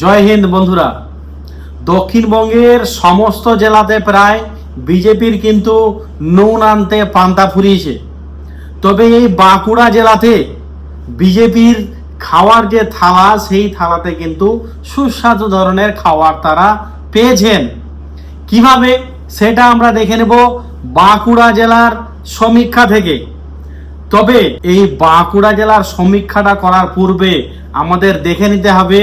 জয় হিন্দ বন্ধুরা। দক্ষিণবঙ্গের সমস্ত জেলাতে প্রায় বিজেপির কিন্তু নুন আনতে পান্তা ফুরিয়েছে। তবে এই বাঁকুড়া জেলাতে বিজেপির খাওয়ার যে থালা, সেই থালাতে কিন্তু সুস্বাদু ধরনের খাবার তারা পেয়েছেন। কীভাবে সেটা আমরা দেখে নেব বাঁকুড়া জেলার সমীক্ষা থেকে। তবে এই বাঁকুড়া জেলার সমীক্ষাটা করার পূর্বে আমাদের দেখে নিতে হবে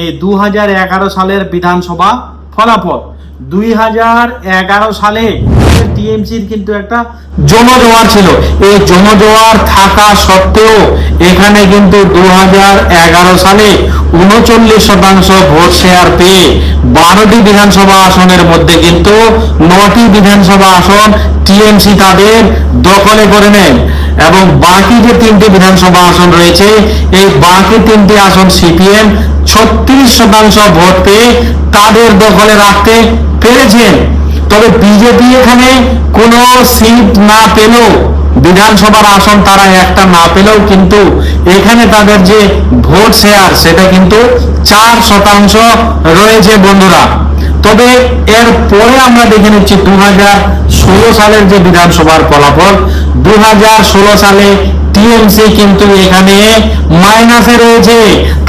এই দু হাজার এগারো সালের বিধানসভা ফলাফল। দুই হাজার এগারো সালে টিএমসির কিন্তু একটা জনজোয়ার ছিল। এই জনজোয়ার থাকা সত্ত্বেও এখানে কিন্তু দুই হাজার এগারো সালে উনচল্লিশ শতাংশ ভোট শেয়ার পেয়ে বারোটি বিধানসভা আসনের মধ্যে কিন্তু নটি বিধানসভা আসন টিএমসি তাদের দখলে করে নেয়। এবং বাকি যে তিনটি বিধানসভা আসন রয়েছে, এই বাকি তিনটি আসন সিপিএম ছত্রিশ শতাংশ ভোট পেয়ে তাদের দখলে রাখতে পেরেছেন। তবে বিজেপি এখানে কোনো সিট না পেলেও, বিধানসভার আসন তারা একটা না পেলেও কিন্তু এখানে তাদের যে ভোট শেয়ার সেটা কিন্তু চার শতাংশ রয়েছে বন্ধুরা। তবে এর পরে আমরা দেখে নিচ্ছি দু সালের যে বিধানসভার ফলাফল দু সালে টিএমসি কিন্তু এখানে মাইনাসে রয়েছে।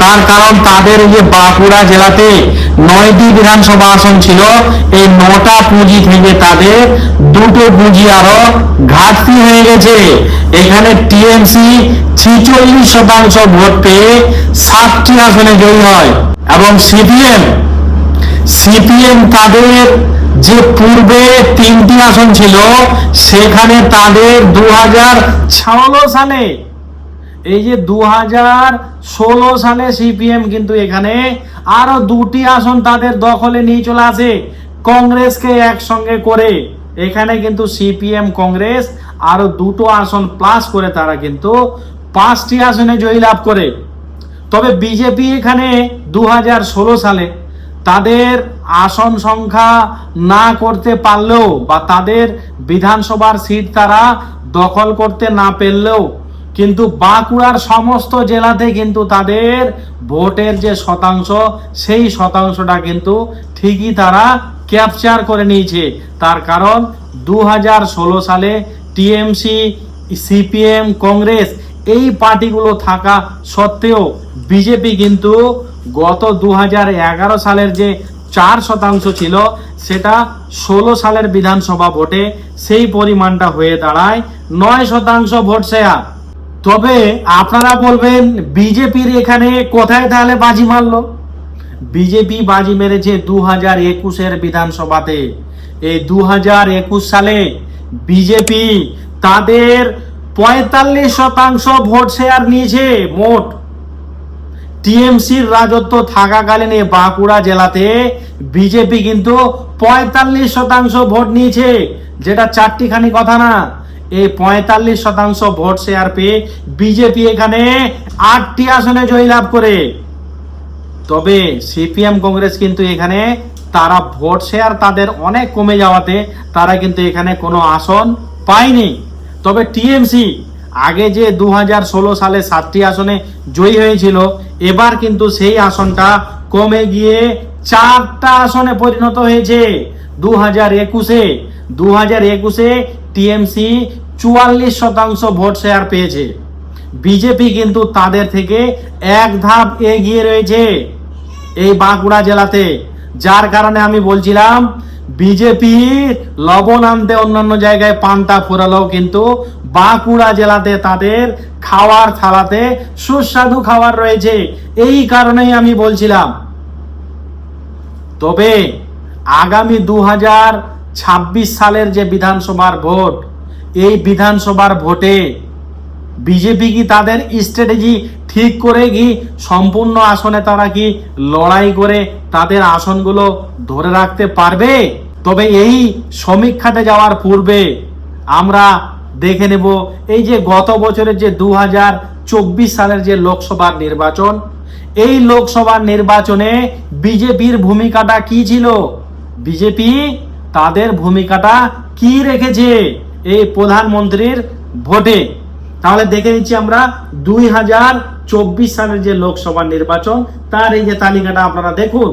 তার কারণ তাদের যে বাঁকুড়া জেলাতে নয়টি বিধানসভা আসন ছিল, এই নটা পুঁজি থেকে তাদের দুটো পুঁজি আরও ঘাটতি হয়ে গেছে। এখানে টিএমসি ছিচল্লিশ শতাংশ ভোট পেয়ে সাতটি আসনে জয়ী হয় এবং সিপিএম সিপিএম তাদের যে পূর্বে তিনটি আসন ছিল, সেখানে তাদের দু সালে, এই যে দু সালে সিপিএম কিন্তু এখানে আরও দুটি আসন তাদের দখলে নিয়ে চলে আসে, কংগ্রেসকে একসঙ্গে করে। এখানে কিন্তু সিপিএম, কংগ্রেস আরও দুটো আসন প্লাস করে তারা কিন্তু পাঁচটি আসনে জয়ী লাভ করে। তবে বিজেপি এখানে দু হাজার ষোলো সালে তাদের আসন সংখ্যা না করতে পারলেও বা তাদের বিধানসভার সিট তারা দখল করতে না পারলেও, কিন্তু বাঁকুড়ার সমস্ত জেলাতে কিন্তু তাদের ভোটের যে শতাংশ, সেই শতাংশটা কিন্তু ঠিকই তারা ক্যাপচার করে নিয়েছে। তার কারণ দু হাজার ষোলো সালে টিএমসি, সিপিএম, কংগ্রেস এই পার্টিগুলো থাকা সত্ত্বেও বিজেপি কিন্তু গত দু হাজার এগারো সালের যে চার শতাংশ ছিল, সেটা ষোলো সালের বিধানসভা ভোটে সেই পরিমাণটা হয়ে দাঁড়ায় নয় শতাংশ ভোট শেয়ার। তবে আপনারা বলবেন, বিজেপির এখানে কোথায় তাহলে বাজি মারলো? বিজেপি বাজি মেরেছে দু হাজার একুশের বিধানসভাতে। এই দু হাজার একুশ সালে বিজেপি তাদের পঁয়তাল্লিশ শতাংশ ভোট শেয়ার নিয়েছে, মোট টিএমসির রাজত্ব থাকাকালীন এই বাঁকুড়া জেলাতে বিজেপি কিন্তু পঁয়তাল্লিশ শতাংশ ভোট নিয়েছে। যেটা চারটিখানি কথা না। এই পঁয়তাল্লিশ শতাংশ ভোট শেয়ার পেয়ে বিজেপি এখানে আটটি আসনে জয়লাভ করে। তবে সিপিএম কংগ্রেস কিন্তু এখানে তারা ভোট শেয়ার তাদের অনেক কমে যাওয়াতে তারা কিন্তু এখানে কোনো আসন পায়নি। তবে টিএমসি আগে যে দু হাজার ষোলো সালে সাতটি আসনে জয়ী হয়েছিল, এবার কিন্তু সেই আসনটা কমে গিয়ে চারটা আসনে পরিণত হয়েছে। দু হাজার একুশে দু হাজার একুশে টিএমসি চুয়াল্লিশ শতাংশ ভোট শেয়ার পেয়েছে। বিজেপি কিন্তু তাদের থেকে এক ধাপ এগিয়ে রয়েছে এই বাঁকুড়া জেলাতে। যার কারণে আমি বলছিলাম বিজেপি লবণ আনতে অন্যান্য জায়গায় পান্তা ফুরালেও কিন্তু বাঁকুড়া জেলাতে তাদের খাওয়ার থালাতে সুস্বাদু খাবার রয়েছে। এই কারণেই আমি বলছিলাম, তবে আগামী দু ছাব্বিশ সালের যে বিধানসভার ভোট, এই বিধানসভার ভোটে বিজেপি কি তাদের স্ট্র্যাটেজি ঠিক করে কি সম্পূর্ণ আসনে তারা কি লড়াই করে তাদের আসনগুলো ধরে রাখতে পারবে? তবে এই সমীক্ষাতে যাওয়ার পূর্বে আমরা দেখে নেব। এই যে গত বছরের যে দু চব্বিশ সালের যে লোকসভার নির্বাচন, এই লোকসভার নির্বাচনে বিজেপির ভূমিকাটা কি ছিল? বিজেপি তাদের ভূমিকাটা কি রেখেছে এই প্রধানমন্ত্রীর ভোটে? তাহলে দেখে নিচ্ছি আমরা দুই হাজার চব্বিশ সালের যে লোকসভা নির্বাচন, তার এই যে তালিকাটা আপনারা দেখুন।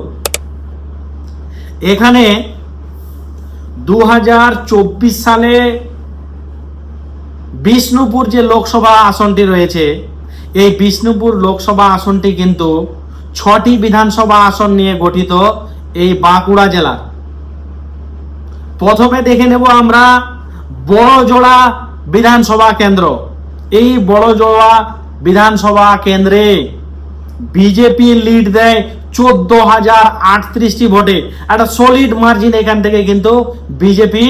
এখানে দু হাজার চব্বিশ সালে বিষ্ণুপুর যে লোকসভা আসনটি রয়েছে, এই বিষ্ণুপুর লোকসভা আসনটি কিন্তু ছটি বিধানসভা আসন নিয়ে গঠিত এই বাঁকুড়া জেলা প্রথমে দেখে নেব আমরা বড়জোড়া বিধানসভা কেন্দ্র। এই বড়জোড়া বিধানসভা কেন্দ্রে বিজেপি লিড দেয় চোদ্দ হাজার আটত্রিশটি ভোটে। একটা সলিড মার্জিন এখান থেকে কিন্তু বিজেপি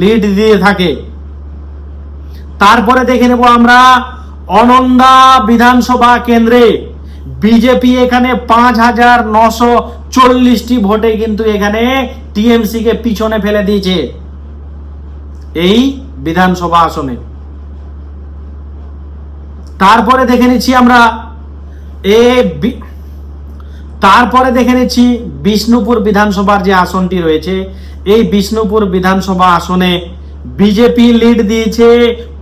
লিড দিয়ে থাকে। তারপরে দেখে নেব আমরা অনন্দা বিধানসভা কেন্দ্রে। বিজেপি এখানে পাঁচ হাজার নশো চল্লিশটি ভোটে কিন্তু এখানে টিএমসি কে পিছনে ফেলে দিয়েছে। এই বিধানসভা আসনে। তারপরে দেখে নিচ্ছি আমরা এ তারপরে দেখে নিচ্ছি বিষ্ণুপুর বিধানসভার যে আসনটি রয়েছে। এই বিষ্ণুপুর বিধানসভা আসনে বিজেপি লিড দিয়েছে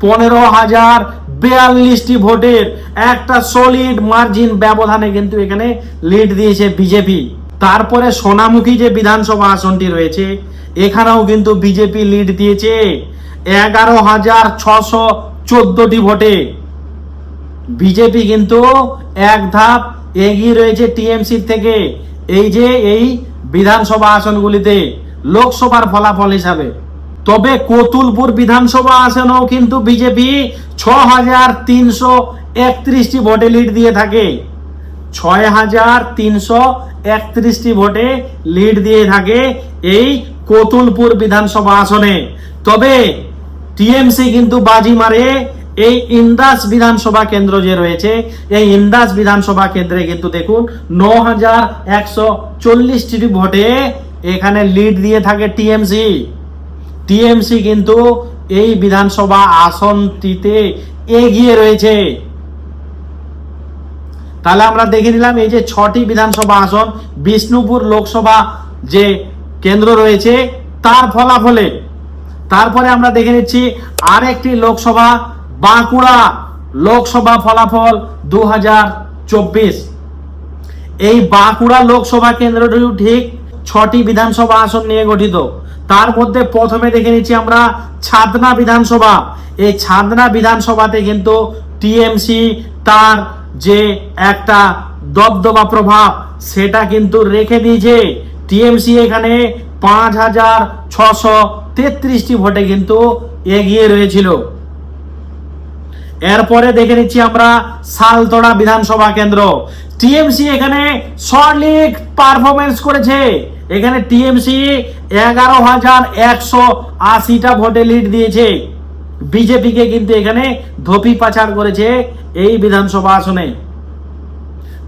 পনেরো হাজার বিয়াল্লিশটি ভোটের একটা সলিড মার্জিন ব্যবধানে কিন্তু এখানে লিড দিয়েছে বিজেপি তারপরে সোনামুখী যে বিধানসভা আসনটি রয়েছে, এখানেও কিন্তু বিজেপি লিড দিয়েছে এগারো হাজার ছশো চোদ্দটি ভোটে। বিজেপি কিন্তু এক ধাপ এগিয়ে রয়েছে টিএমসি থেকে, এই যে এই বিধানসভা আসনগুলিতে, লোকসভার ফলাফল হিসাবে। তবে কতুলপুর বিধানসভা আসনেও কিন্তু বিজেপি ছ হাজার তিনশো একত্রিশটি ভোটে লিড দিয়ে থাকে। ছয় হাজার তিনশো একত্রিশটি ভোটে লিড দিয়ে থাকে এই কতুলপুর বিধানসভা আসনে। তবে টিএমসি কিন্তু বাজি মারে এই ইন্দাস বিধানসভা কেন্দ্র যে রয়েছে, এই ইন্দাস বিধানসভা কেন্দ্রে কিন্তু দেখুন ন হাজার একশো চল্লিশটি ভোটে এখানে লিড দিয়ে থাকে টিএমসি। টিএমসি কিন্তু এই বিধানসভা আসনটিতে এগিয়ে রয়েছে। তাহলে আমরা দেখে নিলাম এই যে ছটি বিধানসভা আসন, বিষ্ণুপুর লোকসভা যে কেন্দ্র রয়েছে, তার ফলাফলে। তারপরে আমরা দেখে নিচ্ছি আর একটি লোকসভা, বাঁকুড়া লোকসভা ফলাফল দু হাজার চব্বিশ। এই বাঁকুড়া লোকসভা কেন্দ্রটিও ঠিক ছটি বিধানসভা আসন নিয়ে গঠিত। তার মধ্যে প্রথমে দেখে নিচ্ছি আমরা ছাদনা বিধানসভা। এই ছাদনা বিধানসভাতে কিন্তু টিএমসি তার যে একটা দবদবা প্রভাব, সেটা কিন্তু রেখে দিয়েছে। টিএমসি এখানে পাঁচ হাজার ছশো তেত্রিশটি ভোটে কিন্তু এগিয়ে রয়েছিল। এরপরে দেখে নিচ্ছি আমরা সালতোড়া বিধানসভা কেন্দ্র। টিএমসি এখানে সলিড পারফরমেন্স করেছে। এখানে টিএমসি এগারো হাজার একশো আশিটা ভোটে লিড দিয়েছে। বিজেপিকে কিন্তু এখানে ধপি পাচার করেছে এই বিধানসভা আসনে।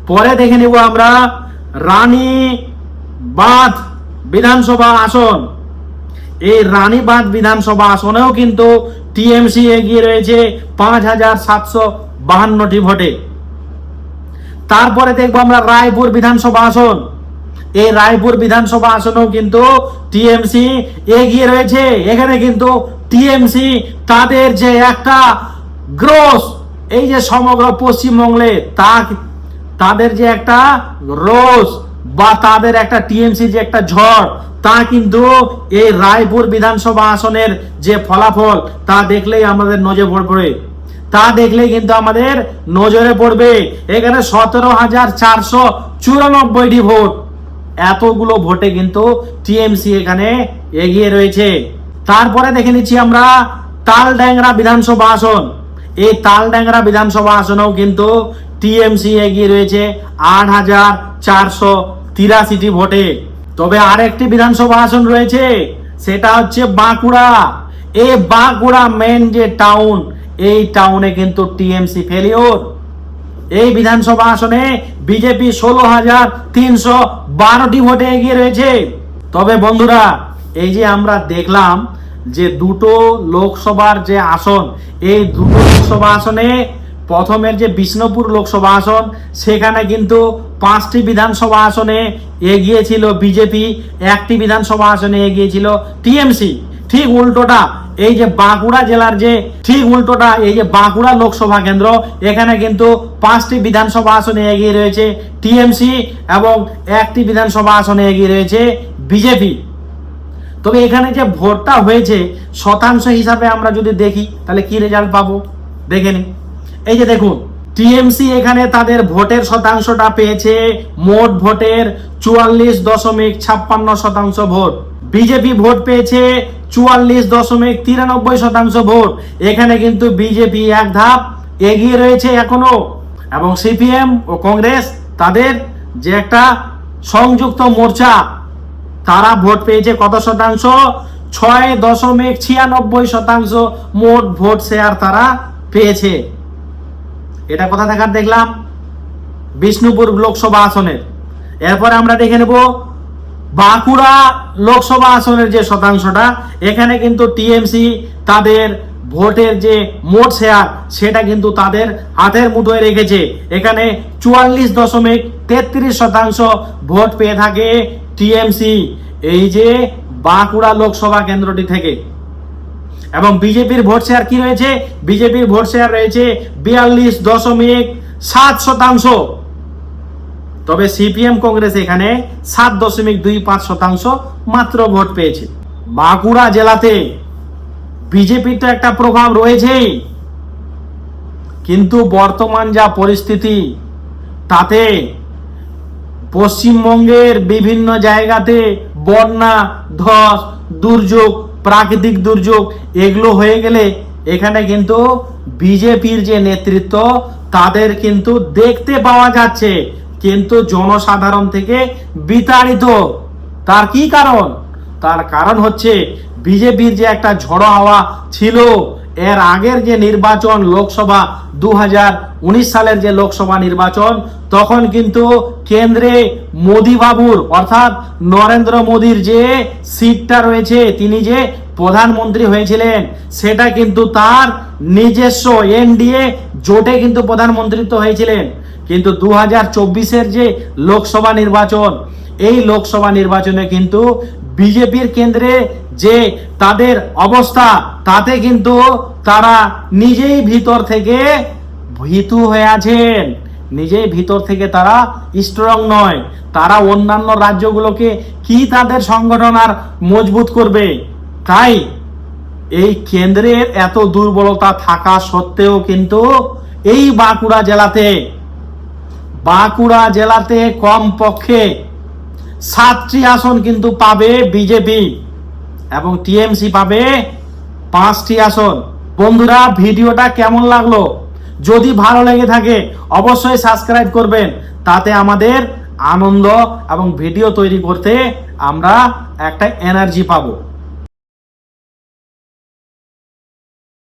পরে দেখে নিব আমরা রানী বাঁধ বিধানসভা আসন। এই রানীবাঁধ বিধানসভা আসনেও কিন্তু টিএমসি এগিয়ে রয়েছে পাঁচ হাজার সাতশো বাহান্নটি ভোটে। তারপরে দেখব আমরা রায়পুর বিধানসভা আসন। এই রায়পুর বিধানসভা আসনেও কিন্তু টিএমসি এগিয়ে রয়েছে। এখানে কিন্তু টিএমসি তাদের যে একটা গ্রোস এই যে সমগ্র পশ্চিমবঙ্গে তা তাদের যে একটা রোজ বা তাদের একটা টিএমসি যে একটা ঝড়, তা কিন্তু এই রায়পুর বিধানসভা আসনের যে ফলাফল, তা দেখলেই আমাদের নজরে পড়বে। তা দেখলেই কিন্তু আমাদের নজরে পড়বে। এখানে সতেরো হাজার চারশো চুরানব্বইটি ভোট। এতগুলো ভোটে কিন্তু টিএমসি এখানে এগিয়ে রয়েছে। তারপরে দেখে নিচ্ছি আমরা তালড্যাংরা বিধানসভা আসন। এই তালড্যাংরা বিধানসভা আসনেও কিন্তু টিএমসি এগিয়ে রয়েছে আট হাজার চারশো তিরাশিটি ভোটে। তবে আরেকটি বিধানসভা আসন রয়েছে, সেটা হচ্ছে বাঁকুড়া। এই বাঁকুড়া মেন যে টাউন এই টাউনে কিন্তু টিএমসি ফেলিওর এই বিধানসভা আসনে বিজেপি ষোলো হাজার তিনশো বারোটি ভোটে এগিয়ে রয়েছে। তবে বন্ধুরা, এই যে আমরা দেখলাম যে দুটো লোকসভার যে আসন, এই দুটো লোকসভা আসনে প্রথমের যে বিষ্ণুপুর লোকসভা আসন, সেখানে কিন্তু পাঁচটি বিধানসভা আসনে এগিয়েছিল বিজেপি একটি বিধানসভা আসনে এগিয়েছিল টিএমসি ঠিক উল্টোটা, এই যে বাঁকুড়া জেলার যে ঠিক উল্টোটা, এই যে বাঁকুড়া লোকসভা কেন্দ্র, এখানে কিন্তু পাঁচটি বিধানসভা আসনে এগিয়ে রয়েছে, টিএমসি এবং একটি বিধানসভা আসনে এগিয়ে রয়েছে বিজেপি। তবে এখানে যে ভোটটা হয়েছে, শতাংশ হিসাবে আমরা যদি দেখি, তাহলে কি রেজাল্ট পাবো? দেখে নিন এই যে দেখুন, টিএমসি এখানে তাদের ভোটের শতাংশটা পেয়েছে মোট ভোটের চুয়াল্লিশ দশমিক ছাপ্পান্ন শতাংশ ভোট। বিজেপি ভোট পেয়েছে চুয়াল্লিশ দশমিক তিরানব্বই শতাংশ ভোট। এখানে কিন্তু বিজেপি এক ধাপ এগিয়ে রয়েছে এখনও। এবং সিপিএম ও কংগ্রেস, তাদের যে একটা সংযুক্ত মোর্চা, তারা ভোট পেয়েছে কত শতাংশ? ছয় দশমিক ছিয়ানব্বই শতাংশ মোট ভোট শেয়ার তারা পেয়েছে। এটা কথা দেখার দেখলাম? বিষ্ণুপুর লোকসভা আসনের। এরপরে আমরা দেখে নেব বাঁকুড়া লোকসভা আসনের যে শতাংশটা, এখানে কিন্তু টিএমসি তাদের ভোটের যে মোট শেয়ার, সেটা কিন্তু তাদের হাতের মুঠোয় রেখেছে। এখানে চুয়াল্লিশ দশমিক তেত্রিশ শতাংশ ভোট পেয়ে থাকে টিএমসি, এই যে বাঁকুড়া লোকসভা কেন্দ্রটি থেকে। এবং বিজেপির ভোট শেয়ার কি রয়েছে? বিজেপির ভোট শেয়ার রয়েছে বিয়াল্লিশ দশমিক সাত শতাংশ। তবে সিপিএম কংগ্রেস এখানে সাত দশমিক দুই পাঁচ শতাংশ মাত্র ভোট পেয়েছে। বাঁকুড়া জেলাতে বিজেপির তো একটা প্রভাব রয়েছেই। কিন্তু বর্তমান যা পরিস্থিতি, তাতে পশ্চিমবঙ্গের বিভিন্ন জায়গাতে বন্যা, ধস, দুর্যোগ, প্রাকৃতিক দুর্যোগ, এগুলো হয়ে গেলে এখানে কিন্তু বিজেপির যে নেতৃত্ব, তাদের কিন্তু দেখতে পাওয়া যাচ্ছে। কিন্তু জনসাধারণ থেকে বিতাড়িত। তার কি কারণ? তার কারণ হচ্ছে বিজেপির যে একটা ঝড়ো হাওয়া ছিল, এর আগের যে নির্বাচন লোকসভা দু হাজার উনিশ সালের যে লোকসভা নির্বাচন, তখন কিন্তু কেন্দ্রে মোদি বাবুর অর্থাৎ নরেন্দ্র মোদীর যে সিটটা রয়েছে, তিনি যে প্রধানমন্ত্রী হয়েছিলেন, সেটা কিন্তু তার নিজস্ব এনডিএ জোটে কিন্তু প্রধানমন্ত্রিত্ব হয়েছিলেন। কিন্তু দু হাজার চব্বিশের যে লোকসভা নির্বাচন, এই লোকসভা নির্বাচনে কিন্তু বিজেপির কেন্দ্রে যে তাদের অবস্থা, তাতে কিন্তু তারা নিজেই ভিতর থেকে ভীতু হয়ে আছেন। নিজেই ভিতর থেকে তারা স্ট্রং নয়। তারা অন্যান্য রাজ্যগুলোকে কি তাদের সংগঠন আর মজবুত করবে? তাই এই কেন্দ্রের এত দুর্বলতা থাকা সত্ত্বেও কিন্তু এই বাঁকুড়া জেলাতে বাঁকুড়া জেলাতে কম পক্ষে সাতটি আসন কিন্তু পাবে বিজেপি এবং টিএমসি পাবে পাঁচটি আসন। বন্ধুরা, ভিডিওটা কেমন লাগল? যদি ভালো লেগে থাকে, অবশ্যই সাবস্ক্রাইব করবেন। তাতে আমাদের আনন্দ এবং ভিডিও তৈরি করতে আমরা একটা এনার্জি পাবো।